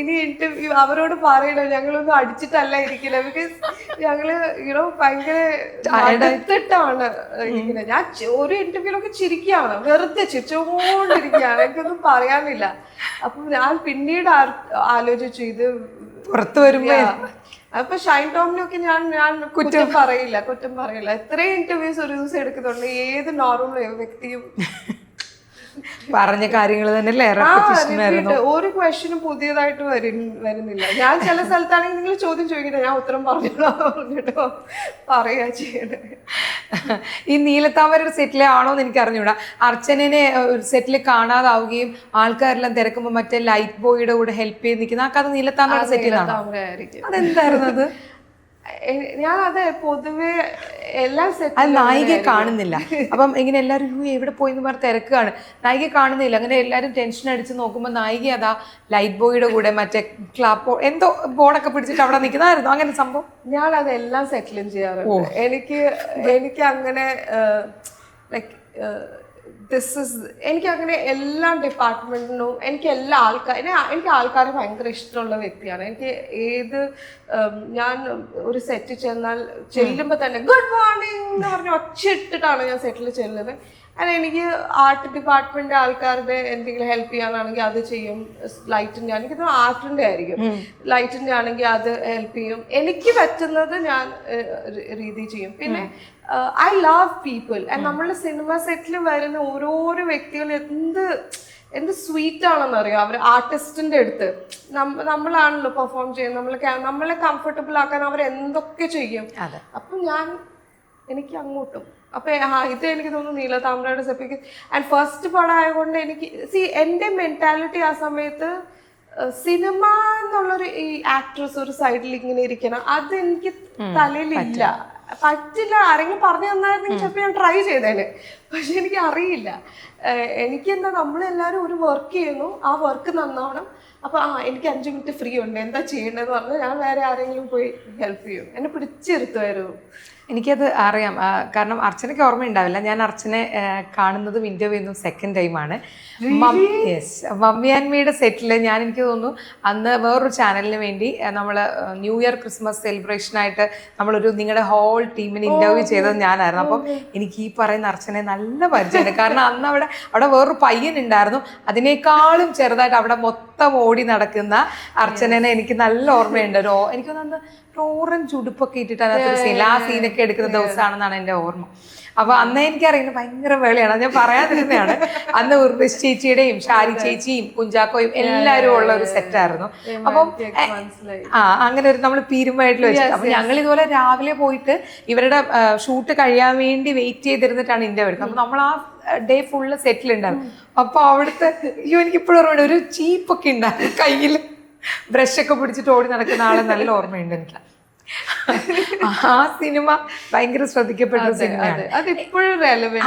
ഇനി ഇന്റർവ്യൂ അവരോട് പറയണം ഞങ്ങളൊന്നും അടിച്ചിട്ടല്ല ഇരിക്കില്ല ബിക്കോസ് ഞങ്ങൾ യൂണോ ഭയങ്കര അടുത്തിട്ടാണ് ഇരിക്കുന്നത് ഞാൻ ഒരു ഇന്റർവ്യൂലൊക്കെ ചിരിക്കുകയാണ്. വെറുതെ ചിരിച്ചുകൊണ്ടിരിക്കുകയാണ് എനിക്കൊന്നും പറയാനില്ല. അപ്പൊ ഞാൻ പിന്നീട് ആലോചിച്ചു ഇത് പുറത്തു വരുമ്പോ അപ്പൊ ഷൈൻ ടോമിനൊക്കെ ഞാൻ ഞാൻ കുറ്റം പറയില്ല കുറ്റം പറയില്ല. എത്രയും ഇന്റർവ്യൂസ് ഒരു ദിവസം എടുക്കുന്നുണ്ട് ഏത് നോർമൽ വ്യക്തിയും പറഞ്ഞ കാര്യങ്ങൾ തന്നെ ഒരു ക്വസ്റ്റ്യനും പുതിയതായിട്ട് വരുന്നില്ല. ഞാൻ ചില സ്ഥലത്താണെങ്കിൽ നിങ്ങൾ ചോദ്യം ചോദിക്കട്ടെ? ഞാൻ ഉത്തരം പറഞ്ഞോളാം പറഞ്ഞിട്ടോ? പറയാ ചെയ്യണേ ഈ നീലത്താമര ഒരു സെറ്റിലെ ആണോ എന്ന് എനിക്ക് അറിഞ്ഞൂടാ. അർച്ചനെ ഒരു സെറ്റിൽ കാണാതാവുകയും ആൾക്കാരെല്ലാം തിരക്കുമ്പോൾ മറ്റേ ലൈറ്റ് ബോയുടെ കൂടെ ഹെൽപ്പ് ചെയ്ത് നിൽക്കുന്ന ആ കഥ നീലത്താമര സെറ്റിലാണ് അതെന്തായിരുന്നു അത്? ഞാൻ അത് പൊതുവെ എല്ലാം അത് നായികയെ കാണുന്നില്ല. അപ്പം ഇങ്ങനെ എല്ലാവരും "അയ്യോ, എവിടെ പോയി എന്ന് പറഞ്ഞ തിരക്കാണ് നായികയെ കാണുന്നില്ല. അങ്ങനെ എല്ലാവരും ടെൻഷൻ അടിച്ച് നോക്കുമ്പോൾ നായിക അതാ ലൈറ്റ് ബോയുടെ കൂടെ മറ്റേ ക്ലാപ്പോ എന്തോ ബോർഡൊക്കെ പിടിച്ചിട്ട് അവിടെ നിൽക്കുന്നതായിരുന്നു. അങ്ങനെ സംഭവം? ഞാൻ അതെല്ലാം സെറ്റിലും ചെയ്യാറുണ്ട്. എനിക്ക് എനിക്ക് അങ്ങനെ ലൈക്ക് ദിസ് ഇസ് എനിക്ക് അങ്ങനെ എല്ലാ ഡിപ്പാർട്ട്മെന്റിനും എനിക്ക് എല്ലാ ആൾക്കാർ എനിക്ക് ആൾക്കാരെ ഭയങ്കര ഇഷ്ടമുള്ള വ്യക്തിയാണ്. എനിക്ക് ഏത് ഞാൻ ഒരു സെറ്റ് ചെന്നാൽ ചെല്ലുമ്പോൾ തന്നെ ഗുഡ് മോർണിംഗ് എന്ന് പറഞ്ഞ് ഒച്ച ഇട്ടിട്ടാണ് ഞാൻ സെറ്റിൽ ചെല്ലുന്നത്. അല്ല എനിക്ക് ആർട്ട് ഡിപ്പാർട്ട്മെന്റ് ആൾക്കാരുടെ എന്തെങ്കിലും ഹെൽപ്പ് ചെയ്യാനാണെങ്കിൽ അത് ചെയ്യും. ലൈറ്റിന്റെ ആണെങ്കിൽ ആർട്ടിന്റെ ആയിരിക്കും. ലൈറ്റിന്റെ ആണെങ്കിൽ അത് ഹെൽപ്പ് ചെയ്യും. എനിക്ക് പറ്റുന്നത് ഞാൻ രീതി ചെയ്യും. പിന്നെ ഐ ലവ് പീപ്പിൾ ആൻഡ് നമ്മളുടെ സിനിമ സെറ്റിൽ വരുന്ന ഓരോരോ വ്യക്തികൾ എന്ത് എന്ത് സ്വീറ്റ് ആണെന്ന് അറിയാം അവർ ആർട്ടിസ്റ്റിന്റെ അടുത്ത്. നമ്മ- നമ്മളാണല്ലോ പെർഫോം ചെയ്യുന്നത്. നമ്മൾ നമ്മളെ കംഫർട്ടബിൾ ആക്കാൻ അവർ എന്തൊക്കെ ചെയ്യും. അപ്പൊ ഞാൻ എനിക്ക് അങ്ങോട്ടും. അപ്പൊ ആ ഇത് എനിക്ക് തോന്നുന്നു നീലതാമരയുടെ സെപ്പിക്ക്. ആൻഡ് ഫസ്റ്റ് പടം ആയതുകൊണ്ട് എനിക്ക് സി എന്റെ മെന്റാലിറ്റി ആ സമയത്ത് സിനിമ എന്നുള്ളൊരു ഈ ആക്ട്രസ് ഒരു സൈഡിൽ ഇങ്ങനെ ഇരിക്കണം. അത് എനിക്ക് തലയിലില്ല. പറ്റില്ല ആരെങ്കിലും പറഞ്ഞു തന്നായിരുന്നെങ്കിൽ ചിലപ്പോൾ ഞാൻ ട്രൈ ചെയ്തേനെ. പക്ഷെ എനിക്ക് അറിയില്ല എനിക്കെന്താ നമ്മളെല്ലാവരും ഒരു വർക്ക് ചെയ്യുന്നു. ആ വർക്ക് നന്നാവണം. അപ്പൊ ആ എനിക്ക് അഞ്ച് മിനിറ്റ് ഫ്രീ ഉണ്ട്. എന്താ ചെയ്യേണ്ടതെന്ന് പറഞ്ഞാൽ ഞാൻ വേറെ ആരെങ്കിലും പോയി ഹെൽപ്പ് ചെയ്യും. എന്നെ പിടിച്ചിരുത്തുമായിരുന്നു. എനിക്കത് അറിയാം. കാരണം അർച്ചനയ്ക്ക് ഓർമ്മയുണ്ടാവില്ല. ഞാൻ അർച്ചനെ കാണുന്നത് ഇന്റർവ്യൂ ചെയ്യുന്നതും സെക്കൻഡ് ടൈമാണ് യെസ് മമ്മി ആൻഡ് മീയുടെ സെറ്റിൽ ഞാൻ എനിക്ക് തോന്നുന്നു അന്ന് വേറൊരു ചാനലിന് വേണ്ടി നമ്മൾ ന്യൂ ഇയർ ക്രിസ്മസ് സെലിബ്രേഷനായിട്ട് നമ്മളൊരു നിങ്ങളുടെ ഹോൾ ടീമിന് ഇന്റർവ്യൂ ചെയ്തത് ഞാനായിരുന്നു. അപ്പം എനിക്ക് ഈ പറയുന്ന അർച്ചനെ നല്ല പരിചയമുണ്ട്. കാരണം അന്ന് അവിടെ അവിടെ വേറൊരു പയ്യൻ ഉണ്ടായിരുന്നു. അതിനേക്കാളും ചെറുതായിട്ട് അവിടെ മൊത്തം ഓടി നടക്കുന്ന അർച്ചനെ എനിക്ക് നല്ല ഓർമ്മയുണ്ട്. ഒരു എനിക്കൊന്ന് ഓറഞ്ച് ഉടുപ്പൊക്കെ ഇട്ടിട്ട് അതിനകത്തൊരു സീൻ ആ സീനൊക്കെ എടുക്കുന്ന ദിവസമാണെന്നാണ് എന്റെ ഓർമ്മ. അപ്പൊ അന്ന് എനിക്കറിയുന്നത് ഭയങ്കര വേളയാണ്. അത് ഞാൻ പറയാതിരുന്നതാണ്. അന്ന് ഉർവശി ചേച്ചിയുടെയും ഷാരി ചേച്ചിയും കുഞ്ചാക്കോയും എല്ലാവരും ഉള്ള ഒരു സെറ്റായിരുന്നു അപ്പം ആ അങ്ങനെ ഒരു നമ്മൾ പീരുമായിട്ട് വെച്ചിട്ട്. അപ്പൊ ഞങ്ങൾ ഇതുപോലെ രാവിലെ പോയിട്ട് ഇവരുടെ ഷൂട്ട് കഴിയാൻ വേണ്ടി വെയിറ്റ് ചെയ്തിരുന്നിട്ടാണ് ഇന്ത്യ വരുന്നത് അപ്പൊ നമ്മൾ ആ ഡേ ഫുള്ള് സെറ്റിൽ ഉണ്ടാവും അപ്പൊ അവിടുത്തെ അയ്യോ എനിക്ക് ഇപ്പോഴും ഓർമ്മയുണ്ട്. ഒരു ചീപ്പൊക്കെ ഉണ്ടായിരുന്നു കയ്യിൽ ബ്രഷൊക്കെ പിടിച്ചിട്ട് ഓടി നടക്കുന്ന ആളെ നല്ല ഓർമ്മയുണ്ട് എനിക്ക്. ആ സിനിമ ഭയങ്കര ശ്രദ്ധിക്കപ്പെട്ട സിനിമയാണ്. അത്. ഇപ്പോഴും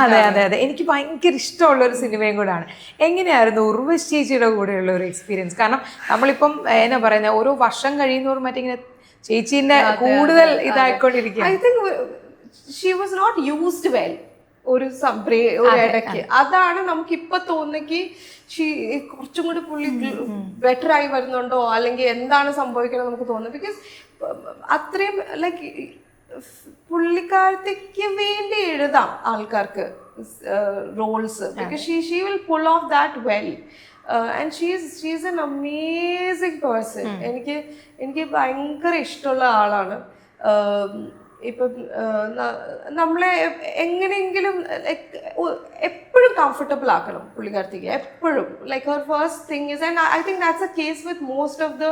അതെ അതെ അതെ. എനിക്ക് ഭയങ്കര ഇഷ്ടമുള്ള ഒരു സിനിമയും കൂടാണ്. എങ്ങനെയായിരുന്നു ഉർവശേച്ചിയുടെ കൂടെയുള്ള ഒരു എക്സ്പീരിയൻസ് കാരണം നമ്മളിപ്പം എന്നാ പറയുന്നത് ഓരോ വർഷം കഴിയുന്നവർ മറ്റിങ്ങനെ ചേച്ചീന്റെ കൂടുതൽ ഇതായിക്കൊണ്ടിരിക്കുക I think she was not used well ഒരു സംപ്രേ ഒരു ഇടയ്ക്ക്. അതാണ് നമുക്ക് ഇപ്പൊ തോന്നുന്നെങ്കിൽ കുറച്ചും കൂടി പുള്ളി ബെറ്റർ ആയി വരുന്നുണ്ടോ? അല്ലെങ്കിൽ എന്താണ് സംഭവിക്കണം നമുക്ക് തോന്നുന്നത് ബിക്കോസ് അത്രയും ലൈക്ക് പുള്ളിക്കാരത്തേക്ക് വേണ്ടി എഴുതാം ആൾക്കാർക്ക് roles because she she will pull off that well and she's she's an amazing person എനിക്ക് എനിക്ക് ഭയങ്കര ഇഷ്ടമുള്ള ആളാണ്. ഇപ്പം നമ്മളെ എങ്ങനെയെങ്കിലും ലൈക്ക് എപ്പോഴും കംഫർട്ടബിൾ ആക്കണം പുള്ളിക്കാരത്തേക്ക് എപ്പോഴും. Like her first thing is and I think that's a case with most of the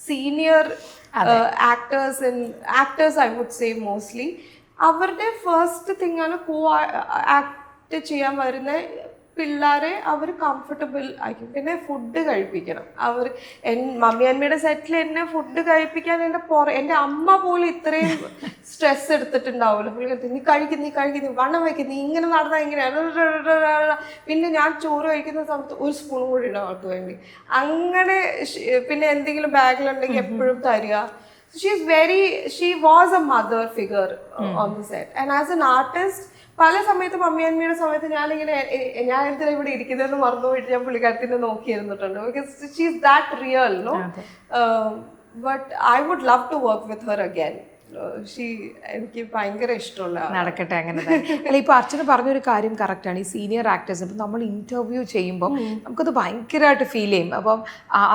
senior actors in actors I would say mostly അവരുടെ ഫസ്റ്റ് തിങ് ആണ് കോ ആക്ട് ചെയ്യാൻ വരുന്ന പിള്ളേരെ അവർ കംഫർട്ടബിൾ ആയിരിക്കും. പിന്നെ ഫുഡ് കഴിപ്പിക്കണം. അവർ എൻ മമ്മിയമ്മയുടെ സെറ്റിൽ എന്നെ ഫുഡ് കഴിപ്പിക്കാൻ എന്റെ പുറ എന്റെ അമ്മ പോലും ഇത്രയും സ്ട്രെസ് എടുത്തിട്ടുണ്ടാവുമല്ലോ. പുള്ളിക്കാരത്തി നീ കഴിക്കും നീ കഴിക്കും നീ വണ്ണം വയ്ക്കും നീ ഇങ്ങനെ നടന്നാൽ ഇങ്ങനെ പിന്നെ ഞാൻ ചോറ് കഴിക്കുന്ന സമയത്ത് ഒരു സ്പൂണും കൂടി ഇടാം അവർക്ക് വേണ്ടി. അങ്ങനെ പിന്നെ എന്തെങ്കിലും ബാഗിലുണ്ടെങ്കിൽ എപ്പോഴും തരിക. She is very she was a mother figure on the set and as an artist പല സമയത്ത് മമ്മിയമ്മയുടെ സമയത്ത് ഞാനിങ്ങനെ ഞാൻ എന്തിനാ ഇവിടെ ഇരിക്കുന്നതെന്ന് മറന്നുപോയിട്ട് ഞാൻ പുള്ളിക്കാരത്തിനെ നോക്കിയിരുന്നിട്ടുണ്ട് because she is that real no but I would love to work with her again എനിക്ക് ഭയങ്കര ഇഷ്ടമുള്ള. നടക്കട്ടെ അങ്ങനെ അല്ല ഇപ്പൊ അർച്ചന പറഞ്ഞൊരു കാര്യം കറക്റ്റാണ് ഈ സീനിയർ ആക്ടേഴ്സ് ഇപ്പം നമ്മൾ ഇന്റർവ്യൂ ചെയ്യുമ്പോൾ നമുക്കത് ഭയങ്കരമായിട്ട് ഫീൽ ചെയ്യും. അപ്പം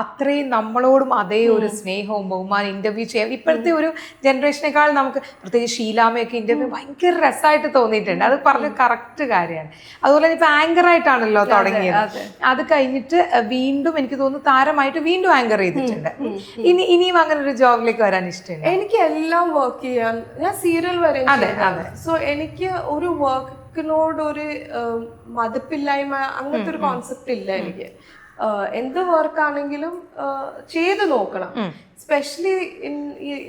അത്രയും നമ്മളോടും അതേ ഒരു സ്നേഹവും ബഹുമാനം ഇന്റർവ്യൂ ചെയ്യാം. ഇപ്പോഴത്തെ ഒരു ജനറേഷനേക്കാൾ നമുക്ക് പ്രത്യേകിച്ച് ഷീലാമയൊക്കെ ഇന്റർവ്യൂ ഭയങ്കര രസമായിട്ട് തോന്നിയിട്ടുണ്ട്. അത് പറഞ്ഞ കറക്റ്റ് കാര്യമാണ് അതുപോലെ ഇപ്പൊ ആങ്കർ ആയിട്ടാണല്ലോ തുടങ്ങിയത്. അത്. കഴിഞ്ഞിട്ട് വീണ്ടും എനിക്ക് തോന്നുന്നു താരമായിട്ട് വീണ്ടും ആങ്കർ ചെയ്തിട്ടുണ്ട്. ഇനി ഇനിയും അങ്ങനെ ഒരു ജോബിലേക്ക് വരാൻ ഇഷ്ടമുണ്ട് എനിക്ക് എല്ലാം വർക്ക് ചെയ്യാൻ. ഞാൻ സീരിയൽ വരെ അതെ അതെ. സോ എനിക്ക് ഒരു വർക്കിനോട് ഒരു മതിപ്പില്ലായ്മ അങ്ങനത്തെ ഒരു കോൺസെപ്റ്റ് ഇല്ല എനിക്ക്. എന്ത് വർക്കാണെങ്കിലും ചെയ്ത് നോക്കണം. സ്പെഷ്യലി ഇൻ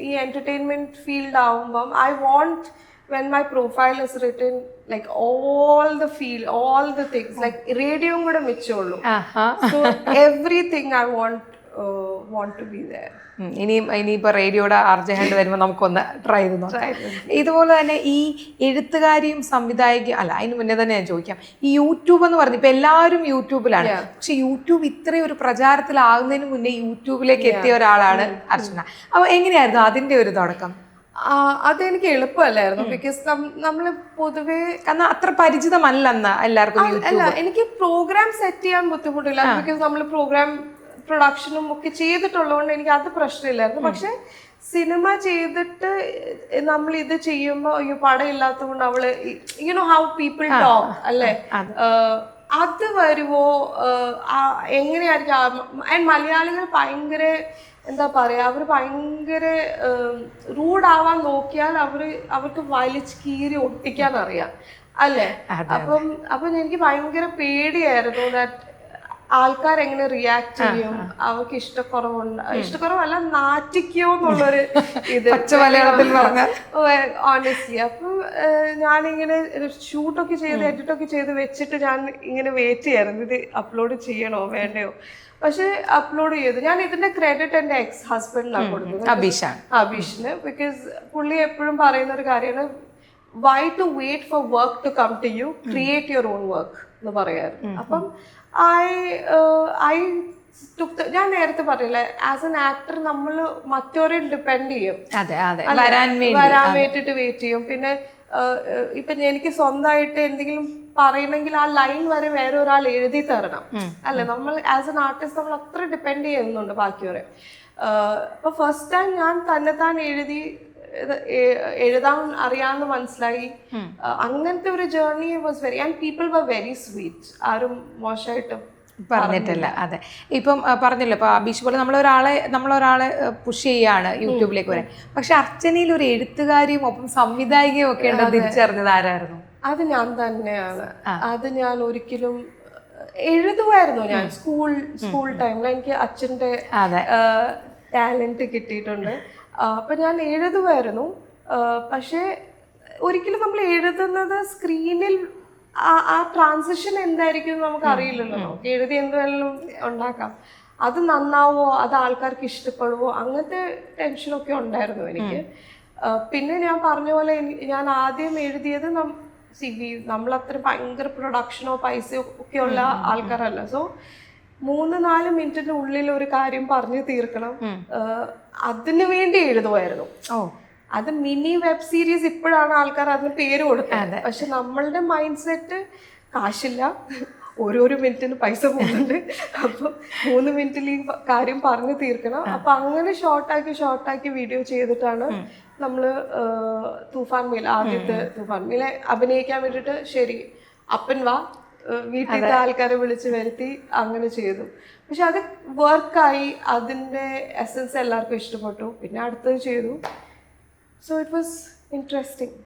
ഈ എന്റർടൈൻമെന്റ് ഫീൽഡ് ആവുമ്പം I won't when my profile is return like all the feel all the things like റേഡിയോയും കൂടെ മിച്ചുള്ളൂ so everything I i want to be ഇനിയും ഇനിയിപ്പോ റേഡിയോയുടെ അർജഹണ്ട് വരുമ്പോൾ നമുക്കൊന്ന് ട്രൈ ചെയ്ത് നോക്കാം. ഇതുപോലെ തന്നെ ഈ എഴുത്തുകാരിയും സംവിധായകയും അല്ല അതിന് മുന്നേ തന്നെ ഞാൻ ചോദിക്കാം. ഈ യൂട്യൂബ് എന്ന് പറഞ്ഞു ഇപ്പൊ എല്ലാവരും യൂട്യൂബിലാണ് പക്ഷെ യൂട്യൂബ് ഇത്രയും ഒരു പ്രചാരത്തിലാകുന്നതിന് മുന്നേ യൂട്യൂബിലേക്ക് എത്തിയ ഒരാളാണ് അർച്ചന. അപ്പൊ എങ്ങനെയായിരുന്നു അതിന്റെ ഒരു തുടക്കം? അതെനിക്ക് എളുപ്പമല്ലായിരുന്നു. ബിക്കോസ് നമ്മൾ പൊതുവേ കാരണം അത്ര പരിചിതമല്ലെന്ന് എല്ലാവർക്കും അല്ല എനിക്ക് പ്രോഗ്രാം സെറ്റ് ചെയ്യാൻ ബുദ്ധിമുട്ടില്ല. ബിക്കോസ് നമ്മൾ പ്രോഗ്രാം പ്രൊഡക്ഷനും ഒക്കെ ചെയ്തിട്ടുള്ളതുകൊണ്ട് എനിക്ക് അത് പ്രശ്നമില്ലായിരുന്നു. പക്ഷെ സിനിമ ചെയ്തിട്ട് നമ്മൾ ഇത് ചെയ്യുമ്പോൾ അയ്യോ പടം ഇല്ലാത്തതുകൊണ്ട് അവൾ യുനോ ഹൗ പീപ്പിൾ ടോക്ക് അല്ലേ? അത്. ആ- എങ്ങനെയായിരിക്കും ആൻഡ് മലയാളികൾ ഭയങ്കര എന്താ പറയാ അവർ ഭയങ്കര റൂഡാവാൻ നോക്കിയാൽ അവർ അവർക്ക് വലിച്ച് കീറി ഒട്ടിക്കാൻ അറിയാം. അല്ലേ? അപ്പം അപ്പം എനിക്ക് ഭയങ്കര പേടിയായിരുന്നു ദാറ്റ് ആൾക്കാർ എങ്ങനെ റിയാക്ട് ചെയ്യും? അവർക്ക് ഇഷ്ടക്കുറവുണ്ട്. ഇഷ്ടക്കുറവല്ല നാറ്റിക്കോ എന്നുള്ളൊരു ഇത്. മലയാളത്തിൽ ഓണസ്റ്റ്ലി അപ്പം ഞാനിങ്ങനെ ഷൂട്ടൊക്കെ ചെയ്ത് എഡിറ്റൊക്കെ ചെയ്ത് വെച്ചിട്ട് ഞാൻ ഇങ്ങനെ വെയിറ്റ് ചെയ്യായിരുന്നു. ഇത് അപ്ലോഡ് ചെയ്യണോ വേണ്ടയോ? പക്ഷെ അപ്ലോഡ് ചെയ്തു. ഞാൻ ഇതിന്റെ ക്രെഡിറ്റ് എന്റെ എക്സ് ഹസ്ബൻഡിനാണ് കൊടുക്കുന്നത് അഭിഷാണ് അബീഷിന്. ബിക്കോസ് പുള്ളി എപ്പോഴും പറയുന്ന ഒരു കാര്യമാണ് why to wait for work to come to you create your own work എന്ന് പറയാറ്. അപ്പം ഐ ഐ ഞാൻ നേരത്തെ പറയില്ല ആസ് എൻ ആക്ടർ നമ്മൾ മറ്റവരെ ഡിപ്പെൻഡ് ചെയ്യും. വരാൻ വേണ്ടി. വരാൻ വേണ്ടിട്ട് വെയിറ്റ് ചെയ്യും. പിന്നെ ആഹ്, ആഹ്, ഇപ്പൊ എനിക്ക് സ്വന്തമായിട്ട് എന്തെങ്കിലും പറയണമെങ്കിൽ ആ ലൈൻ വരെ വേറെ ഒരാൾ എഴുതി തരണം. അല്ലെ? നമ്മൾ ആസ് എൻ ആർട്ടിസ്റ്റ് നമ്മൾ അത്ര ഡിപ്പെൻഡ് ചെയ്യുന്നുണ്ട് ബാക്കിയവരെ അപ്പൊ ഫസ്റ്റ് ടൈം ഞാൻ തന്നെ താൻ എഴുതി എഴുതാൻ അറിയാമെന്ന് മനസ്സിലായി. അങ്ങനത്തെ ഒരു journey was very and people were very sweet ആരും മോശമായിട്ട് പറഞ്ഞിട്ടില്ല അതെ. ഇപ്പം പറഞ്ഞില്ല ഇപ്പൊ അബീഷ് പോലെ നമ്മളൊരാളെ നമ്മളൊരാളെ പുഷ് ചെയ്യാണ് യൂട്യൂബിലേക്ക് വരാൻ. പക്ഷെ അർച്ചനയിൽ ഒരു എഴുത്തുകാരിയും ഒപ്പം സംവിധായികയും ഒക്കെ ഉണ്ടോ തിരിച്ചറിഞ്ഞത് ആരായിരുന്നു? അത് ഞാൻ തന്നെയാണ്. അത് ഞാൻ ഒരിക്കലും എഴുതുമായിരുന്നു ഞാൻ സ്കൂൾ സ്കൂൾ ടൈമിൽ എനിക്ക് അച്ഛന്റെ ടാലന്റ് കിട്ടിയിട്ടുണ്ട്. അപ്പൊ ഞാൻ എഴുതുമായിരുന്നു. പക്ഷേ ഒരിക്കലും നമ്മൾ എഴുതുന്നത് സ്ക്രീനിൽ ആ ട്രാൻസിഷൻ എന്തായിരിക്കും നമുക്ക് അറിയില്ലല്ലോ. നമുക്ക് എഴുതി എന്തെങ്കിലും ഉണ്ടാക്കാം. അത് നന്നാവോ? അത് ആൾക്കാർക്ക് ഇഷ്ടപ്പെടുവോ? അങ്ങനത്തെ ടെൻഷനൊക്കെ ഉണ്ടായിരുന്നു എനിക്ക്. പിന്നെ ഞാൻ പറഞ്ഞ പോലെ ഞാൻ ആദ്യം എഴുതിയത് സി വി നമ്മളത്ര ഭയങ്കര പ്രൊഡക്ഷനോ പൈസയോ ഒക്കെയുള്ള ഉള്ള ആൾക്കാരല്ല. സോ മൂന്ന് നാല് മിനിറ്റിന്റെ ഉള്ളിൽ ഒരു കാര്യം പറഞ്ഞു തീർക്കണം. അതിനു വേണ്ടി എഴുതുമായിരുന്നു. അത് മിനി വെബ് സീരീസ് ഇപ്പോഴാണ് ആൾക്കാർ അതിന് പേര് കൊടുക്കുന്നത് പക്ഷെ നമ്മളുടെ മൈൻഡ് സെറ്റ് കാശില്ല. ഓരോരോ മിനിറ്റിന് പൈസ പോകുന്നുണ്ട്. അപ്പൊ മൂന്ന് മിനിറ്റിൽ ഈ കാര്യം പറഞ്ഞു തീർക്കണം. അപ്പൊ അങ്ങനെ ഷോർട്ടാക്കി ഷോർട്ടാക്കി വീഡിയോ ചെയ്തിട്ടാണ് നമ്മൾ ആഹ് തൂഫാൻ മേൽ ആദ്യത്തെ തൂഫാൻ മേലെ അഭിനയിക്കാൻ വേണ്ടിയിട്ട് ശരി അപ്പൻ വാ. വീട്ടിലത്തെ ആൾക്കാരെ വിളിച്ച് വരുത്തി അങ്ങനെ ചെയ്തു. പക്ഷെ അത് വർക്കായി അതിന്റെ എസൻസ് എല്ലാവർക്കും ഇഷ്ടപ്പെട്ടു. പിന്നെ അടുത്തത് ചെയ്തു. So it was interesting